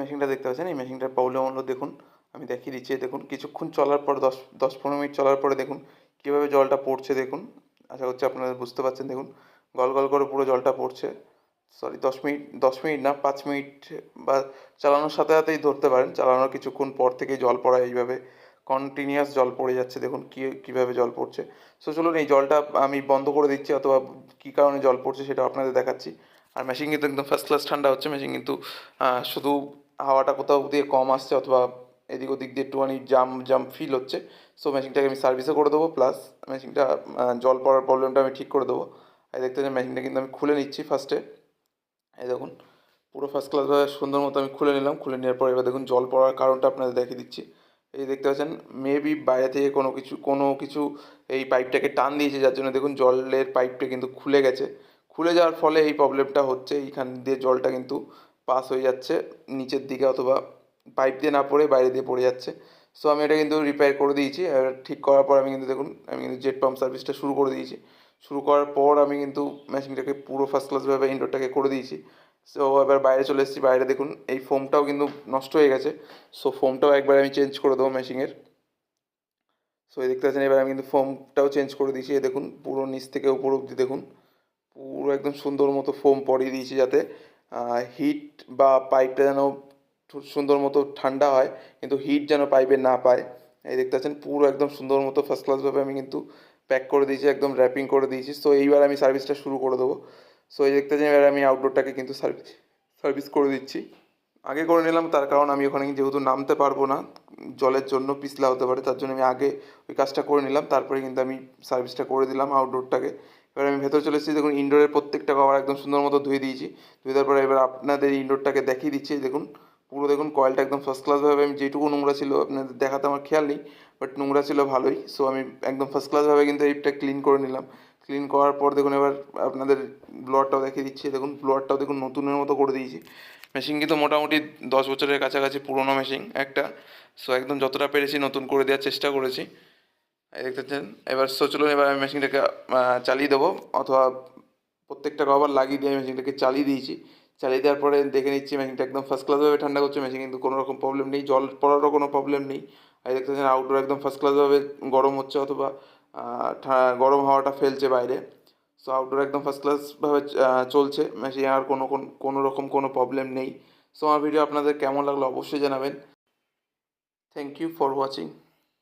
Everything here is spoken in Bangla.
মেশিনটা দেখতে পাচ্ছেন? এই মেশিনটার প্রবলেম হলো দেখুন। আমি দেখিয়ে দিচ্ছি দেখুন, কিছুক্ষণ চলার পর, দশ দশ পনেরো মিনিট চলার পরে দেখুন কীভাবে জলটা পড়ছে, দেখুন। আশা করছি আপনারা বুঝতে পারছেন, দেখুন। গল গল করে পুরো জলটা পড়ছে। সরি দশ মিনিট দশ মিনিট না, পাঁচ মিনিট বা চালানোর সাথে সাথেই ধরতে পারেন। চালানোর কিছুক্ষণ পর থেকেই জল পড়া এইভাবে। কন্টিনিউয়াস জল পড়ে যাচ্ছে, দেখুন কী, কীভাবে জল পড়ছে। সো চলুন এই জলটা আমি বন্ধ করে দিচ্ছি, অথবা কী কারণে জল পড়ছে সেটা আপনাদের দেখাচ্ছি। আর মেশিন কিন্তু একদম ফার্স্ট ক্লাস ঠান্ডা হচ্ছে। মেশিন কিন্তু শুধু হাওয়াটা কোথাও দিয়ে কম আসছে অথবা এদিক ওদিক দিয়ে একটুখানি জাম জাম ফিল হচ্ছে। সো মেশিনটাকে আমি সার্ভিসও করে দেবো প্লাস মেশিনটা জল পড়ার প্রবলেমটা আমি ঠিক করে দেবো। এই দেখতে পাচ্ছেন মেশিনটা কিন্তু আমি খুলে নিচ্ছি ফার্স্টে এই দেখুন, পুরো ফার্স্ট ক্লাসভাবে সুন্দর মতো আমি খুলে নিলাম। খুলে নেওয়ার পর এবার দেখুন, জল পড়ার কারণটা আপনাদের দেখিয়ে দিচ্ছি। এই দেখতে পাচ্ছেন মেবি বাইরে থেকে কোনো কিছু কোনো কিছু এই পাইপটাকে টান দিয়েছে, যার জন্য দেখুন, জলের পাইপটা কিন্তু খুলে গেছে। খুলে যাওয়ার ফলে এই প্রবলেমটা হচ্ছে। এইখান দিয়ে জলটা কিন্তু পাস হয়ে যাচ্ছে, নিচের দিকে অথবা পাইপ দিয়ে না পড়ে বাইরে দিয়ে পড়ে যাচ্ছে। সো আমি এটা কিন্তু রিপেয়ার করে দিয়েছি। আর ঠিক করার পর আমি কিন্তু দেখুন, আমি কিন্তু জেট পাম্প সার্ভিসটা শুরু করে দিয়েছি। শুরু করার পর আমি কিন্তু মেশিনটাকে পুরো ফার্স্ট ক্লাসভাবে ইনডোরটাকে করে দিয়েছি। সো এবার বাইরে চলে এসেছি। বাইরে দেখুন, এই ফোমটাও কিন্তু নষ্ট হয়ে গেছে। সো ফোমটাও একবার আমি চেঞ্জ করে দেবো মেশিনের সো এই দেখতে পাচ্ছেন, এবার আমি কিন্তু ফোমটাও চেঞ্জ করে দিয়েছি। এই দেখুন, পুরো নিচ থেকে উপর অবধি দেখুন, পুরো একদম সুন্দর মতো ফোম পরিয়ে দিয়েছি যাতে হিট বা পাইপটা যেন সুন্দর মতো ঠান্ডা হয়, কিন্তু হিট যেন পাইপে না পায়। এই দেখতে পাচ্ছেন, পুরো একদম সুন্দর মতো ফার্স্ট ক্লাসভাবে আমি কিন্তু প্যাক করে দিয়েছি, একদম র্যাপিং করে দিয়েছি। সো এইবার আমি সার্ভিসটা শুরু করে দেবো। সো এই দেখতে পাচ্ছেন, এবার আমি আউটডোরটাকে কিন্তু সার্ভিস সার্ভিস করে দিচ্ছি। আগে করে নিলাম, তার কারণ আমি ওখানে যেহেতু নামতে পারব না, জলের জন্য পিছলা হতে পারে, তার জন্য আমি আগে ওই কাজটা করে নিলাম। তারপরে কিন্তু আমি সার্ভিসটা করে দিলাম আউটডোরটাকে এবার আমি ভেতরে চলে এসেছি। দেখুন ইনডোরের প্রত্যেকটা কভার একদম সুন্দর মতো ধুয়ে দিয়েছি। ধুয়ে দেওয়ার পরে এবার আপনাদের ইনডোরটাকে দেখিয়ে দিচ্ছি। দেখুন, পুরো দেখুন কয়েলটা একদম ফার্স্ট ক্লাসভাবে আমি যেটুকু নোংরা ছিল আপনাদের দেখাতে আমার খেয়াল নেই বাট নোংরা ছিল ভালোই। সো আমি একদম ফার্স্ট ক্লাসভাবে কিন্তু এইটা ক্লিন করে নিলাম। ক্লিন করার পর দেখুন, এবার আপনাদের ব্লোয়ারটাও দেখিয়ে দিচ্ছি। দেখুন ব্লোয়ারটাও দেখুন নতুনের মতো করে দিয়েছি। মেশিন কিন্তু মোটামুটি দশ বছরের কাছাকাছি পুরনো মেশিন একটা। সো একদম যতটা পেরেছি নতুন করে দেওয়ার চেষ্টা করেছি। দেখতে এবার সো চলুন, এবার আমি মেশিনটাকে চালিয়ে দেবো। অথবা প্রত্যেকটা কভার লাগিয়ে দিয়ে মেশিনটাকে চালিয়ে দিয়েছি। চালিয়ে দেওয়ার পরে দেখে নিচ্ছি মেশিনটা একদম ফার্স্ট ক্লাসভাবে ঠান্ডা করছে। মেশিন কিন্তু কোনো রকম প্রবলেম নেই। জল পড়ারও কোনো প্রবলেম নেই। আর দেখতে পাচ্ছেন আউটডোর একদম ফার্স্ট ক্লাসভাবে গরম হচ্ছে অথবা গরম হাওয়াটা ফেলছে বাইরে। সো আউটডোর একদম ফার্স্ট ক্লাসভাবে চলছে। মেশিন আর কোন- কোনো রকম কোনো প্রবলেম নেই। সো আমার ভিডিও আপনাদের কেমন লাগল অবশ্যই জানাবেন। Thank you for watching